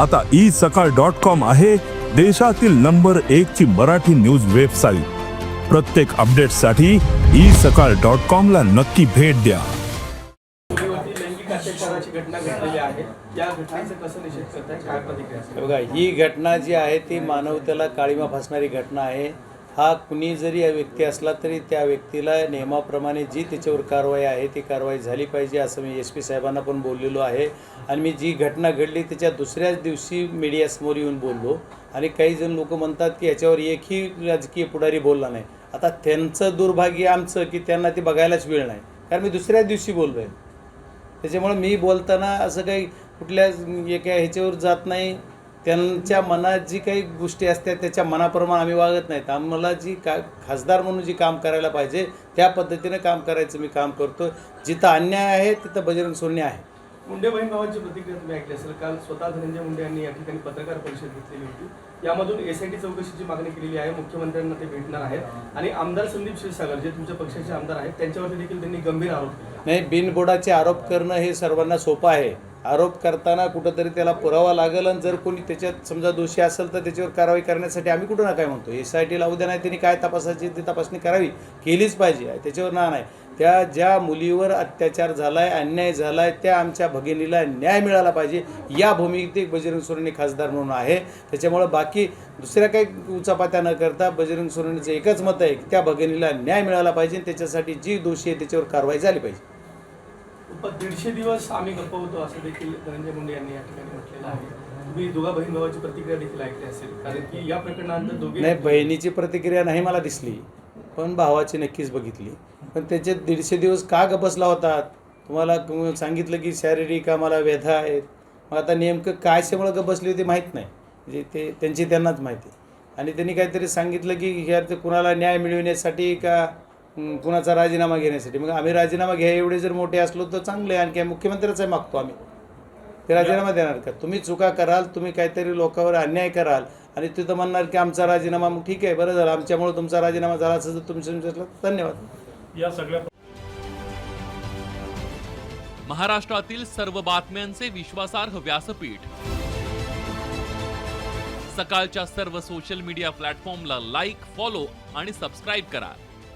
आता ई सकाळ dot com आहे देशातील नंबर एक ची मराठी न्यूज वेबसाईट. प्रत्येक अपडेटसाठी ई सकाळ डॉट कॉम ला नक्की भेट द्या. घटना आहे या कसं निषेध करताय काय बघा ही घटना जी आहे ती मानवतेला काळीमा फासणारी घटना आहे. हा कुणी जरी व्यक्ती असला तरी त्या व्यक्तीला नियमाप्रमाणे जी त्याच्यावर कारवाई आहे ती कारवाई झाली पाहिजे असं मी एस पी साहेबांना पण बोललेलो आहे. आणि मी जी घटना घडली त्याच्या दुसऱ्याच दिवशी मीडियासमोर येऊन बोललो. आणि काही जण लोक म्हणतात की याच्यावर एकही राजकीय पुढारी बोलला नाही. आता त्यांचं दुर्भाग्य आमचं की त्यांना ते बघायलाच वेळ नाही. कारण मी दुसऱ्याच दिवशी बोललो आहे त्याच्यामुळं मी बोलताना असं काही कुठल्या एका ह्याच्यावर जात नाही. त्यांच्या मनात जी काही गोष्टी असतात त्याच्या मनाप्रमाणे आम्ही वागत नाहीत. आम्हाला जी का खासदार म्हणून जी काम करायला पाहिजे त्या पद्धतीने काम करायचं मी काम करतो जिथं अन्याय आहे तिथं बजरंग सोन्य आहे. मुंडे बहीण भावांची प्रतिक्रिया तुम्ही ऐकली असेल. काल स्वतः धनंजय मुंडे यांनी या ठिकाणी पत्रकार परिषद घेतलेली होती. यामधून एस आय टी चौकशीची मागणी केलेली आहे. मुख्यमंत्र्यांना ते भेटणार आहेत. आणि आमदार संदीप क्षीरसागर जे तुमच्या पक्षाचे आमदार आहेत त्यांच्यावरती देखील त्यांनी गंभीर आरोप केले. नाही बिनबुडाचे आरोप करणं हे सर्वांना सोपं आहे. आरोप करताना कुठंतरी त्याला पुरावा लागेल आणि जर कोणी त्याच्यात समजा दोषी असेल तर त्याच्यावर कारवाई करण्यासाठी आम्ही कुठं ना काय म्हणतो? एस आय टी उद्या द्या नाही त्यांनी काय तपासायची ती तपासणी करावी? केलीच पाहिजे. त्याच्यावर ना नाही. त्या ज्या मुलीवर अत्याचार झाला आहे अन्याय झाला आहे त्या आमच्या भगिनीला न्याय मिळाला पाहिजे. या भूमिकेत बजरंग सोरेने खासदार म्हणून आहे. त्याच्यामुळं बाकी दुसऱ्या काही उचापात्या न करता बजरंग सोरेनेचं एकच मत आहे की त्या भगिनीला न्याय मिळाला पाहिजे आणि त्याच्यासाठी जी दोषी आहे त्याच्यावर कारवाई झाली पाहिजे. दीडशे दिवस आम्ही गप्प होतो असं देखील धनंजय मुंडे यांनी या ठिकाणी म्हटलेलं आहे. तुम्ही दोघा बहीण भावाची प्रतिक्रिया देखील ऐकली असेल कारण की या प्रकरणानंतर दोघे नाही बहिणीची प्रतिक्रिया नाही मला दिसली पण भावाची नक्कीच बघितली. पण त्याचे दीडशे दिवस का गपसला बसला होता तुम्हाला सांगितलं की शारीरिक आम्हाला व्यथा आहेत. मग आता नेमकं कायच्यामुळं ग बसली होती माहीत नाही. म्हणजे ते त्यांची त्यांनाच माहिती. आणि त्यांनी काहीतरी सांगितलं की ह्या ते कुणाला न्याय मिळविण्यासाठी का कुणाचा राजीनामा घेण्यासाठी. मग आम्ही राजीनामा घ्या एवढे जर मोठे असलो तर चांगले आहे. आणखी मुख्यमंत्र्याचा मागतो आम्ही. ते राजीनामा देणार का? तुम्ही चुका कराल तुम्ही काहीतरी लोकांवर अन्याय कराल. आणि तिथं म्हणणार की आमचा राजीनामा मग ठीक आहे बरं झालं. आमच्यामुळे तुमचा राजीनामा झाला असेल तर तुम्ही समजलं. धन्यवाद. या सगळ्या महाराष्ट्रातील सर्व बातम्यांचे विश्वासार्ह व्यासपीठ. सकाळच्या सर्व सोशल मीडिया प्लॅटफॉर्मला लाईक फॉलो आणि सबस्क्राईब करा.